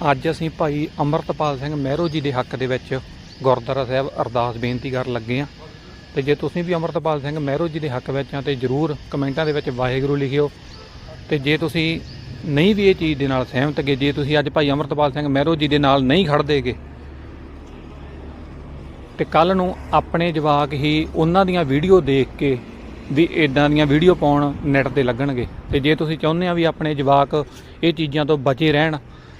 ਅੱਜ ਅਸੀਂ ਭਾਈ ਅਮਰਤਪਾਲ ਸਿੰਘ ਮਹਿਰੋ ਜੀ ਦੇ ਹੱਕ ਦੇ ਵਿੱਚ ਗੁਰਦੁਆਰਾ ਸਾਹਿਬ ਅਰਦਾਸ ਬੇਨਤੀ ਕਰਨ ਲੱਗੇ ਆ ਤੇ ਜੇ ਤੁਸੀਂ ਵੀ ਅਮਰਤਪਾਲ ਸਿੰਘ ਮਹਿਰੋ ਜੀ ਦੇ ਹੱਕ ਵਿੱਚ ਆ ਤੇ ਜਰੂਰ ਕਮੈਂਟਾਂ ਦੇ ਵਿੱਚ ਵਾਹਿਗੁਰੂ ਲਿਖਿਓ। ਤੇ ਜੇ ਤੁਸੀਂ ਨਹੀਂ ਵੀ ਇਹ ਚੀਜ਼ ਦੇ ਨਾਲ ਸਹਿਮਤ ਗੇ ਜੇ ਤੁਸੀਂ ਅੱਜ ਭਾਈ ਅਮਰਤਪਾਲ ਸਿੰਘ ਮਹਿਰੋ ਜੀ ਦੇ ਨਾਲ ਨਹੀਂ ਖੜਦੇਗੇ, ਤੇ ਕੱਲ ਨੂੰ ਆਪਣੇ ਜਵਾਕ ਹੀ ਉਹਨਾਂ ਦੀਆਂ ਵੀਡੀਓ ਦੇਖ ਕੇ ਵੀ ਇਦਾਂ ਦੀਆਂ ਵੀਡੀਓ ਪਾਉਣ ਨੈਟ ਤੇ ਲੱਗਣਗੇ। ਤੇ ਜੇ ਤੁਸੀਂ ਚਾਹੁੰਦੇ ਆ ਵੀ ਆਪਣੇ ਜਵਾਕ ਇਹ ਚੀਜ਼ਾਂ ਤੋਂ ਬਚੇ ਰਹਿਣ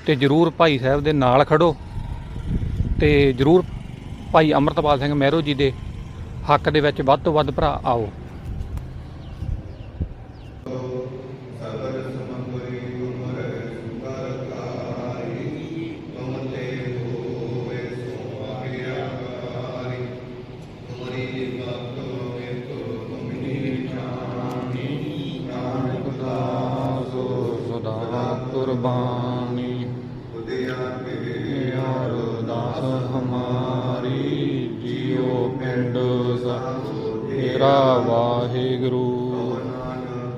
ਤੇ ਜਰੂਰ ਭਾਈ ਸਾਹਿਬ ਦੇ ਨਾਲ ਖੜੋ ਤੇ ਜਰੂਰ ਭਾਈ ਅਮਰਤਪਾਲ ਸਿੰਘ ਮਹਿਰੋ ਜੀ ਦੇ ਹੱਕ ਦੇ ਵਿੱਚ ਵੱਧ ਤੋਂ ਵੱਧ ਭਰਾ ਆਓ। ਯਾਰ ਕੇ ਹਮਾਰੀ ਜੀਓ ਪਿੰਡ ਸਭ ਤੇਰਾ ਵਾਹਿਗੁਰੂ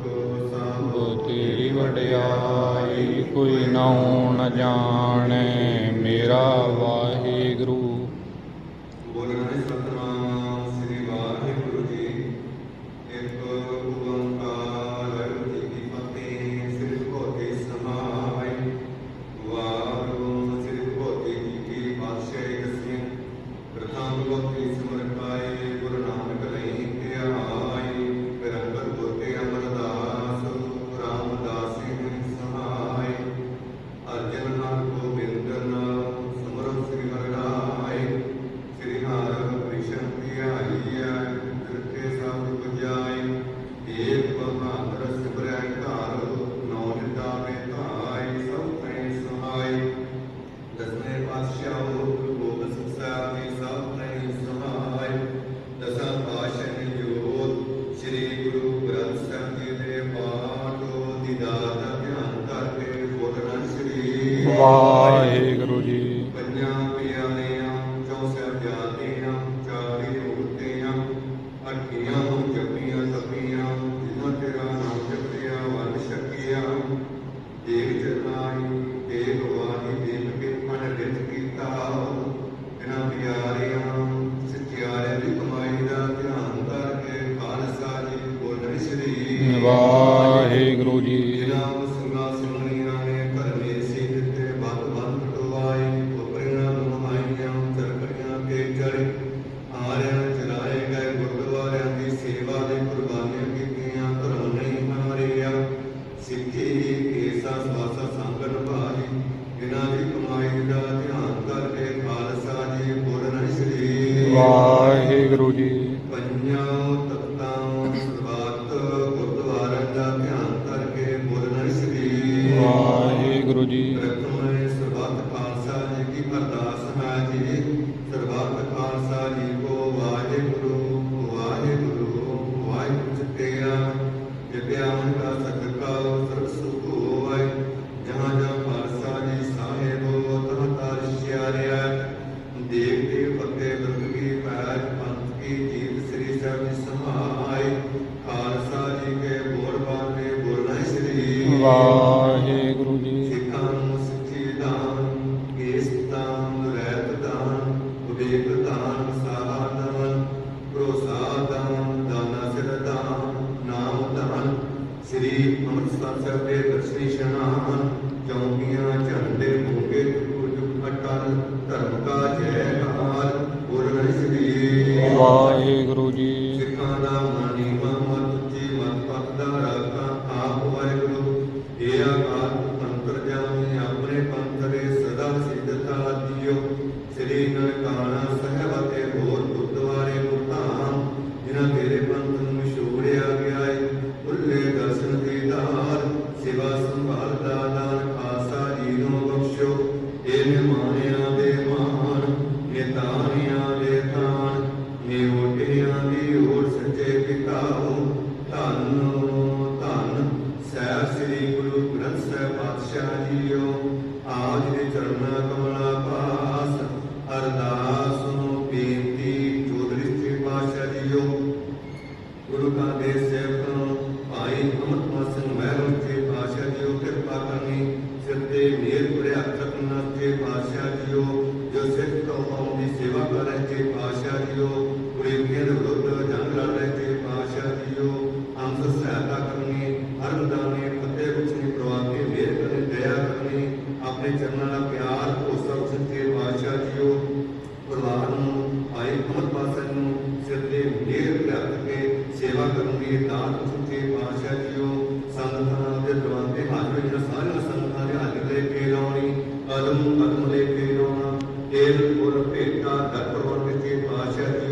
ਸਭ ਸਭ ਤੇਰੀ ਵਡਿਆਈ ਕੋਈ ਨਾਉ ਨ ਜਾਣੈ ਮੇਰਾ ਵਾਹਿਗੁਰੂ ਬੋਲਣਾ ਸਤਨਾਮ ਦਾ ਧਿਆਨ ਕਰਕੇ ਖਾਲਸਾ ਜੀ ਬੋਲਣ ਸ੍ਰੀ ਵਾਹਿਗੁਰੂ ਜੀ ਪੰਜਾਂ ਤਖਤਾਂ ਸਰਬੱਤ ਗੁਰਦੁਆਰਿਆਂ ਦਾ ਧਿਆਨ ਕਰਕੇ ਬੋਲਣਾ ਸ੍ਰੀ ਵਾਹਿਗੁਰੂ ਜੀ ਪ੍ਰਥਮ ਸਰਬੱਤ ਖਾਲਸਾ ਜੀ ਕੀ ਅਰਦਾਸ ਹੈ ਦਾਨ ਦਾਨਾ ਸਿਰ ਦਾਨ ਨਾਮ ਦਾਨ ਸ੍ਰੀ ਅੰਮ੍ਰਿਤਸਰ ਸਾਹਿਬ ਦੇ ਦਰਸ਼ਨੀ ਇਸ਼ਨਾਨ ਚੌਂਕੀਆਂ ਝੰਡੇ ਮੋਗੇ ਕੁਝ ਅਟਲ ਧਰਮ ਕਾ ਜੈਕਾਰ ਬੋਲਣਾ ਸ੍ਰੀ ਵਾਹਿਗੁਰੂ ਜੀ। ਸਿੱਖਾਂ ਦਾ primeiro ਅਦਮ ਲੈ ਕੇ ਰੋਣਾ ਤੇਲ ਗੁਰ ਭੇਟਾ ਦਰ ਪਰਵਤ ਕੇ ਪਾਸ਼ਾ ਜੀ